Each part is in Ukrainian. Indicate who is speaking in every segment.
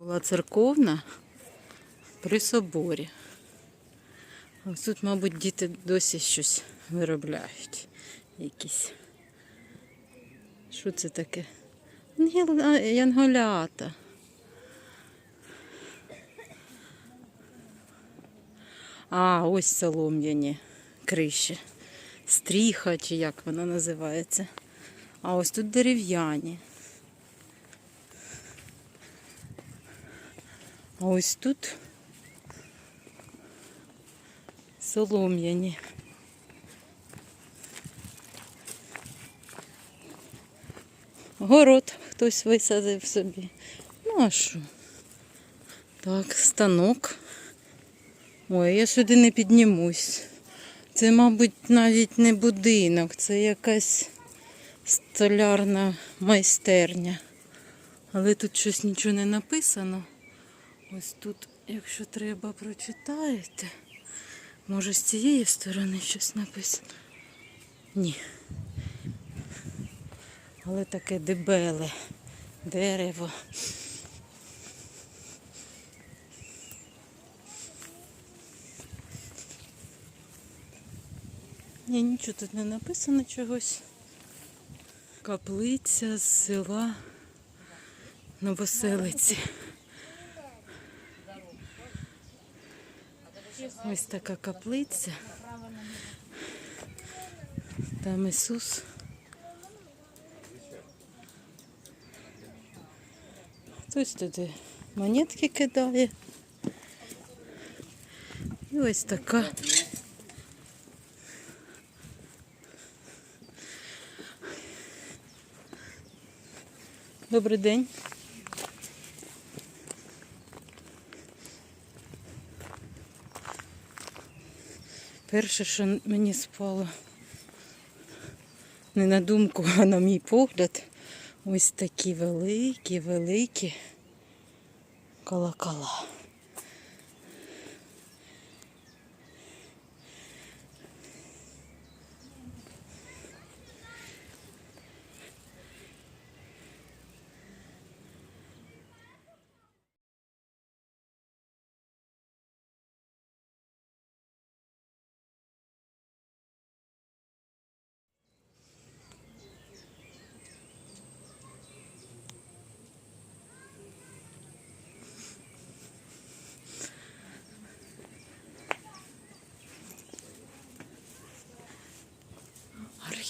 Speaker 1: Була церковна при соборі. Ось тут, мабуть, діти досі щось виробляють. Якісь. Що це таке? Янголята. А, ось солом'яні криші. Стріха, чи як вона називається. А ось тут дерев'яні. А ось тут солом'яні. Город хтось висадив собі. Ну а що? Так, станок. Ой, я сюди не піднімусь. Це, мабуть, навіть не будинок, це якась столярна майстерня. Але тут щось нічого не написано. Ось тут, якщо треба, прочитаєте. Може, з цієї сторони щось написано? Ні. Але таке дебеле дерево. Ні, нічого тут не написано чогось. Каплиця з села Новоселиці. Ось така каплиця. Там Ісус. Хтось туди монетки кидає. І ось така. Добрий день. Перше, що мені спало не на думку, а на мій погляд, ось такі великі, великі колокола.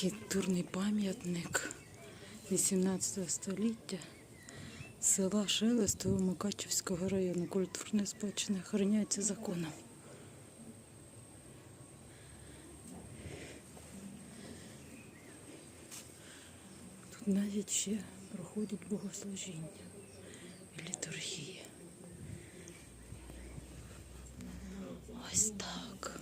Speaker 1: Архітектурний пам'ятник 18 століття села Шелестово Мукачівського району. Культурна спадщина охороняється законом. Тут навіть ще проходять богослужіння і літургія. Ось так.